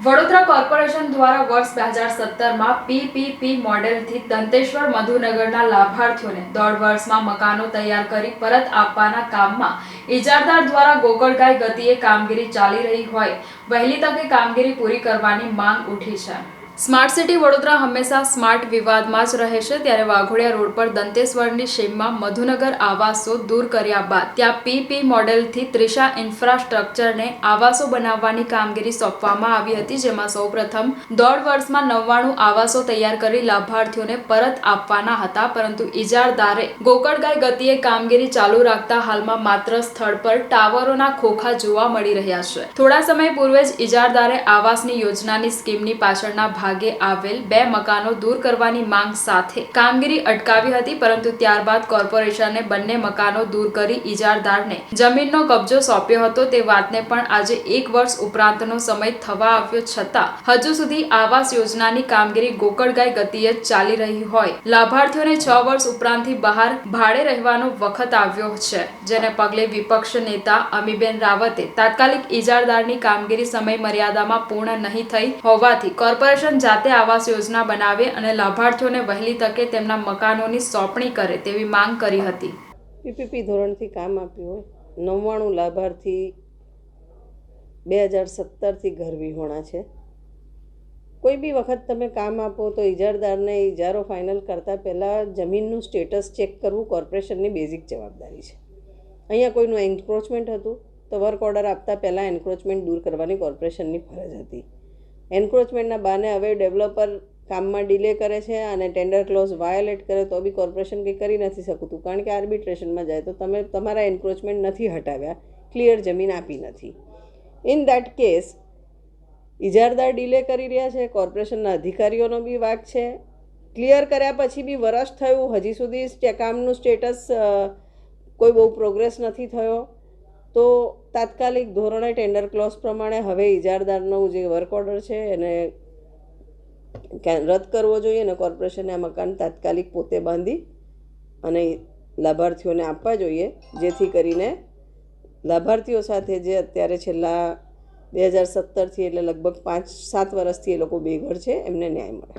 Vadodara corporation દ્વારા વર્ષ બે હજાર સત્તરમાં પીપીપી મોડેલથી દંતેશ્વર મધુનગરના લાભાર્થીઓને દોઢ વર્ષમાં મકાનો તૈયાર કરી પરત આપવાના કામમાં ઇજારદાર દ્વારા ગોકળગાય ગતિએ કામગીરી ચાલી રહી હોય વહેલી તકે કામગીરી પૂરી કરવાની માંગ ઉઠી છે. સ્માર્ટ સિટી વડોદરા હંમેશા સ્માર્ટ વિવાદમાં જ રહે છે. ત્યારે વાઘોડિયા રોડ પર દંતેશ્વરની શેમમાં મધુનગર આવાસો દૂર કર્યા બાદ ત્યાં પીપી મોડેલથી ત્રિશા ઇન્ફ્રાસ્ટ્રક્ચરને આવાસો બનાવવાની કામગીરી સોંપવામાં આવી હતી, જેમાં સૌપ્રથમ દોઢ વર્ષમાં નવ્વાણું આવાસો તૈયાર કરી લાભાર્થીઓને પરત આપવાના હતા. પરંતુ ઇજારદારે ગોકળગાય ગતિએ કામગીરી ચાલુ રાખતા હાલમાં માત્ર સ્થળ પર ટાવરોના ખોખા જોવા મળી રહ્યા છે. થોડા સમય પૂર્વે જ ઇજારદારે આવાસની યોજનાની સ્કીમની પાછળના ભાગે આવેલ બે મકાનો દૂર કરવાની માંગ સાથે કામગીરી અટકાવી હતી, પરંતુ ત્યારબાદ કોર્પોરેશને બંને મકાનો દૂર કરી ઇજારદારને જમીનનો કબજો સોંપ્યો હતો. તે વાતને પણ આજે એક વર્ષ ઉપરાંતનો સમય થવા આવ્યો છતાં હજુ સુધી આવાસ યોજનાની કામગીરી ગોકળગાય ગતિએ ચાલી રહી હોય. લાભાર્થીઓને છ વર્ષ ઉપરાંતથી બહાર ભાડે રહેવાનો વખત આવ્યો છે, જેને પગલે વિપક્ષ નેતા અમીબેન રાવતે તાત્કાલિક ઇજારદારની કામગીરી સમય મર્યાદામાં પૂર્ણ નહીં થઈ હોવાથી કોર્પોરેશન જાતે આવાસ યોજના બનાવે અને લાભાર્થીઓને વહેલી તકે તેમના મકાનોની સોંપણી કરે તેવી માંગ કરી હતી. પીપીપી ધોરણથી કામ આપ્યું હોય. નવ્વાણું લાભાર્થી બે હજાર સત્તરથી ઘર વિહોણા છે. કોઈ બી વખત તમે કામ આપો તો ઇજારદારને ઇજારો ફાઇનલ કરતાં પહેલાં જમીનનું સ્ટેટસ ચેક કરવું કોર્પોરેશનની બેઝિક જવાબદારી છે. અહીંયા કોઈનું એન્ક્રોચમેન્ટ હતું તો વર્ક ઓર્ડર આપતા પહેલાં એન્ક્રોચમેન્ટ દૂર કરવાની કોર્પોરેશનની ફરજ હતી. એન્ક્રોચમેન્ટના બહાને હવે ડેવલપર કામમાં ડિલે કરે છે અને ટેન્ડર ક્લોઝ વાયોલેટ કરે તો બી કોર્પોરેશન કંઈ કરી નથી શકતું. કારણ કે આર્બિટ્રેશનમાં જાય તો તમે તમારા એન્ક્રોચમેન્ટ નથી હટાવ્યા. ક્લિયર જમીન આપી નથી. ઇન દેટ કેસ, ઇજારદાર ડિલે કરી રહ્યા છે, કોર્પોરેશનના અધિકારીઓનો બી વાક છે. ક્લિયર કર્યા પછી બી વરસ થયું. હજી સુધી કામનું સ્ટેટસ કોઈ બહુ પ્રોગ્રેસ નથી થયો. તો તાત્કાલિક ધોરણે ટેન્ડર ક્લોઝ પ્રમાણે હવે ઇજારદારનો જે વર્ક ઓર્ડર છે એને રદ કરવો જોઈએ અને કોર્પોરેશને આ મકાન તાત્કાલિક પોતે બાંધી અને લાભાર્થીઓને આપવા જોઈએ, જેથી કરીને લાભાર્થીઓ સાથે જે અત્યારે છેલ્લા બે હજાર સત્તરથી એટલે લગભગ પાંચ, સાત વર્ષથી એ લોકો બેઘર છે, એમને ન્યાય મળે.